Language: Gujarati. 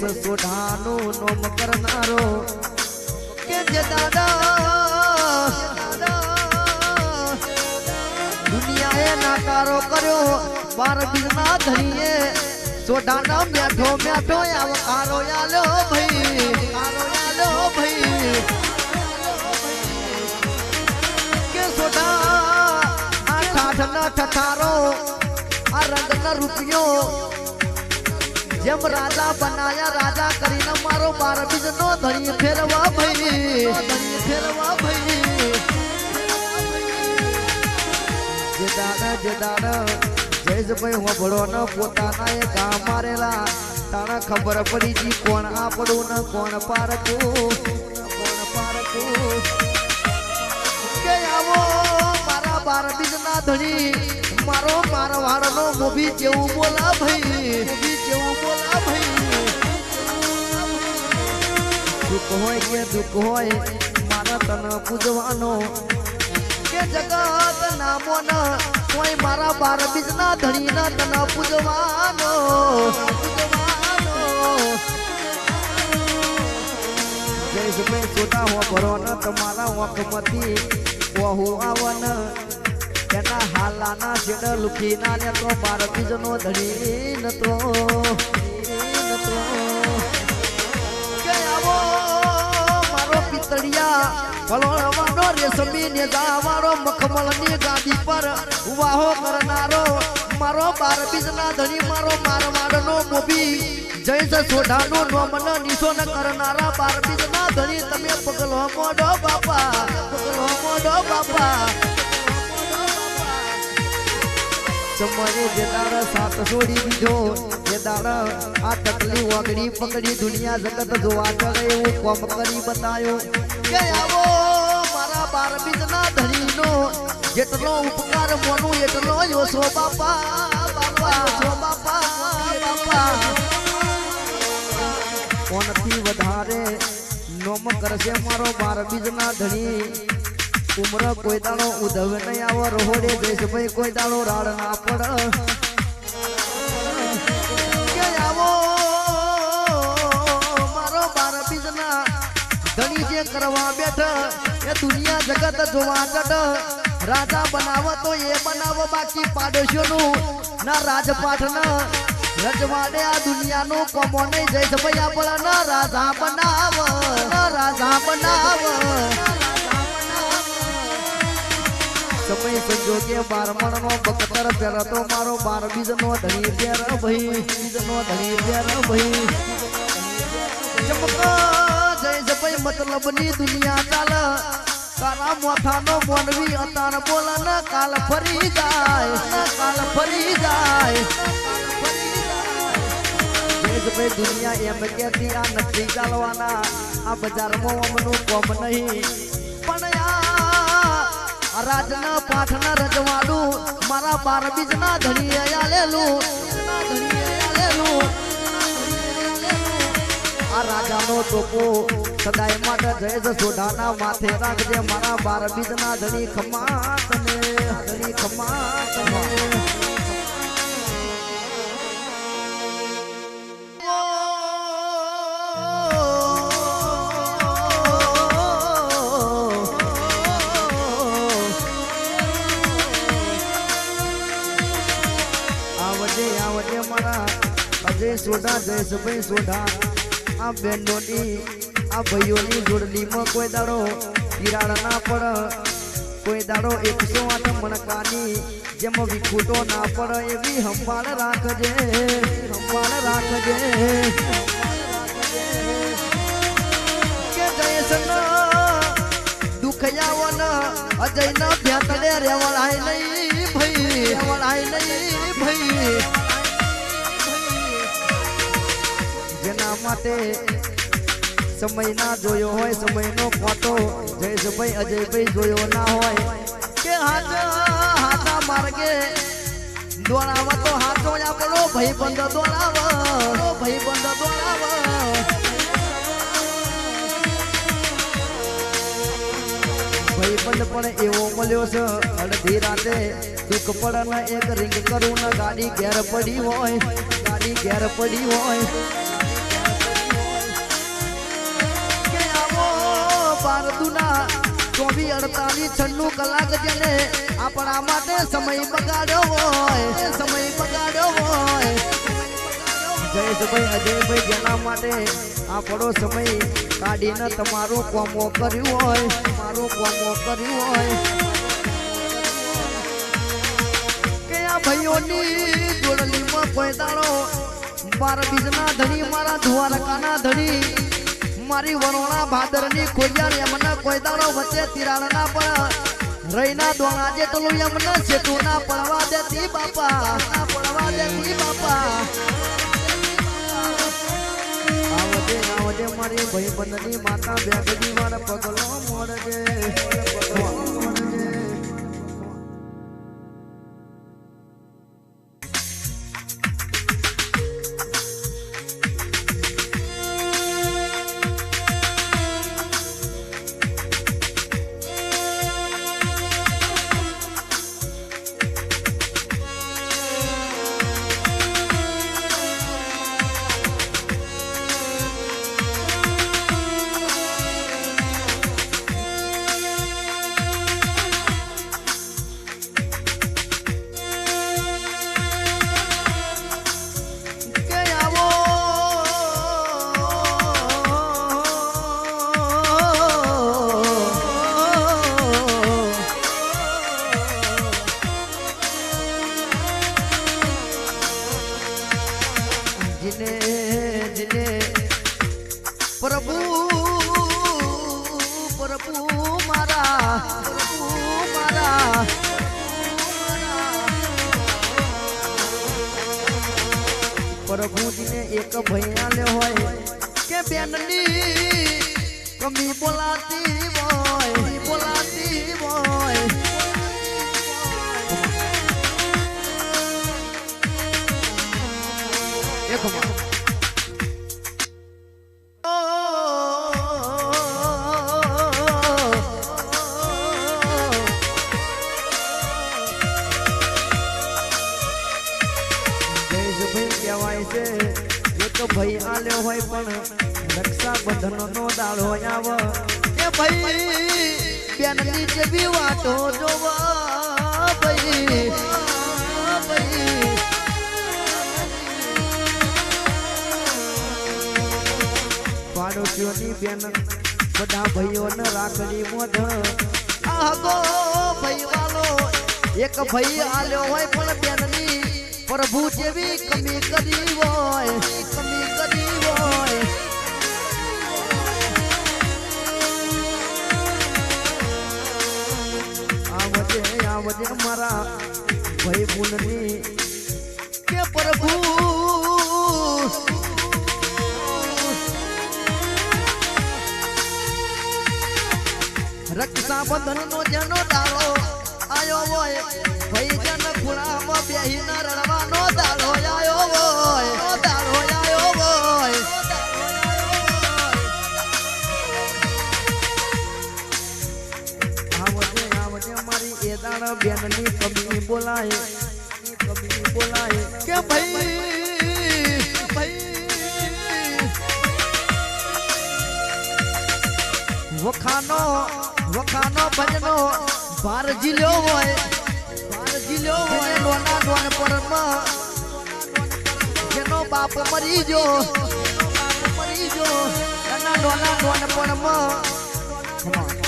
દેશ સોઢાનું નોમ કરનારો. કે જે દાદા, દુનિયાએ નાકારો કર્યો, બાર બીજના ધણીએ સોઢાના મેઠો મેઠો આવકારો આલ્યો ભાઈ આલ્યો ભાઈ. કે સોઢા આઠ આઠ ના ઠઠારો, આ રંગના રૂપિયો જેમ રાજા બનાયા રાજા કરીને મારો બાર બીજનો ધણી ફેરવા ભાઈ ફેરવા ભાઈ જે દાડા જે દાડા જયેશભાઈ હોભળો ન પોતાના એ ગા મારેલા. તાણા ખબર પડી જી કોણ આપણું ને કોણ પારકું કોણ પારકું કે આવો મારા બાર બીજના ધણી. મારો મારવાડનો મોભી જેવું બોલા ભાઈ? જેવું બોલા ભાઈ? દુઃખ હોય કે દુઃખ હોય, મારા તન પૂજવાનો કે જગત નામો ન કોઈ મારા બાર બીજના ધણી ના તન પૂજવાનો જય સુમે સોટા હો ભરો ન તમારા વખમતી વહુ આવન. એના હાલાના છેડ લુખીના ને તો બાર બીજનો ધણી નતો. મારો ને પર વાહો કરનારો મારો બાર બીજના ધણી, મારો મારવાડનો મોભી. જય સોઢાનો નોમન બાર બીજના ધણી. તમે પગલો મોડો બાપા, પગલો મોડો બાપા. સમયે જે દાડા સાત છોડી દીધો એ દાડા આ તકલી વાગડી પકડી દુનિયા જગત જોવા ચડે એવું કોમ કરી બતાયો. કે આવો મારા બાર બીજના ધણીનો જેટલો ઉપકાર મોનું, એટલો યોસો બાપા બાપા યોસો બાપા બાપા. કોનથી વધારે નોમ કરશે મારો બાર બીજના ધણી? ઉમર કોઈ દાણો ઉધવ નહીં આવો, રોહડે જઈશ ભાઈ કોઈ દાણો રાડ ના પડ. આવો, મારો બાર બીજના ધણી જે કરવા બેઠ, એ દુનિયા જગત જોવા ચડ રાજા બનાવો તો એ બનાવો બાકી પાડોશીઓનું. ના રાજપાઠ ના રજવાડે આ દુનિયાનું કોમો નહીં. જઈશ ભાઈ આપણે ના રાજા બનાવ રાજા બનાવ. સમય સંજોગે બારમણ નો બકતર પેર તો મારો બાર બીજ નો ધણી પેર ભાઈ બીજ નો ધણી પેર ભાઈ. જય જપઈ મતલબની દુનિયા ચાલ. તારા મોથા નો મોનવી અતાર બોલ, ના કાલ ફરી જાય કાલ ફરી જાય. દુનિયા એમ કેતી આ નથી ચાલવાના. આ બજારમાં અમનું કોમ નહીં. પણ રાજના પાઠના રજવાડું, મારા બાર બીજના ધણીએ આલેલું. આ રાજાનો ટોપો સદાય માટે જય સોઢાના માથે રાખજે, મારા બાર બીજના ધણી ખમા તને ધણી ખમા તને સોઢા જયેશભાઈ સોઢા. આ બહેનોની આ ભાઈઓની જોડલીમાં કોઈ દાડો તિરાડ ના પડ. કોઈ દાડો એકસો આઠ મણકાની જેમાં વિખૂટો ના પડ. એવી હંભાળ રાખજે હંભાળ રાખજે. કે જયેશ દુખયાવો ન અજય ન ભેતડે રેવળાય નહીં ભાઈ નહીં ભાઈ. જેના માટે સમય ના જોયો હોય, સમયનો ફોટો જયેશભાઈ અજયભાઈ જોયો ના હોય. કે હાથ માર્ગે. દોડાવ તો હાથો આપણો. ભાઈ બંધ દોડાવ ભાઈ બંધ દોડાવ ભાઈ પણ એવો મળ્યો છે. અડધી રાતે દુઃખ પડે એક રિંગ કરું ને ગાડી ઘેર પડી હોય. ગાડી ઘેર પડી હોય. અડતાલીસ છન્નું કલાક જેને આપણા માટે સમય બગાડ્યો હોય, સમય બગાડ્યો હોય. જયેશભાઈ અજયભાઈ જેના માટે આપણો સમય કાઢીને તમારું કોમો કર્યું હોય મારું કોમો કર્યું હોય. કે આ ભાઈઓની જોડલીમાં કોઈ દાડો, બાર બીજના ધણી, મારા દ્વારકાના ધણી મારી વરોણા ભાદરની ખોડિયાર, એમના કોઈ દાડો વચ્ચે તિરાડના પણ રહીના દોણા જેટલું એમને સેતુ ના પડવા દેતી બાપા. ના પડવા દેતી બાપા. આવજે આવજે મારી ભાઈ બંધની માતા બેગડી મારા પગલો મોડજે. પ્રભુ પ્રભુ મારા પ્રભુ મારા પ્રભુજીને એક ભૈયાને હોય, કે બેનની કમી બોલાતી હોય બોલાતી હોય. એક કહેવાય એ તો ભાઈ આલ્યો હોય પણ રક્ષાબંધન નો દાડો આવ એ ભાઈ, બેનની જેવી વાતો જોવા ભાઈ. પાડોશીઓની બેન બધા ભાઈઓને રાખડી મોઢ. આગો ભાઈ વાલો, એક ભાઈ આલ્યો હોય પણ બેનની પ્રભુ જેવી કમી કરી હોય, કમી કરી હોય. આવજે આવજે મારા ભાઈ બુનની કે પ્રભુ. રક્ષાબંધન નો જેનો દાડો આયો હોય ભાઈ જન ખૂણામાં બેહીને રડવાનો દાડો હોય, દાડો આયો હોય. આવજે મારી એ બેનની કમી બોલાય કમી બોલાય વખાનો વખાનો ભજનો ભાર જીલ્યો હોય. જીલ્યો હોય લોના ડોન પરમાં જેનો બાપ મરી જો મરી જો એના ડોના ડોન પરમાં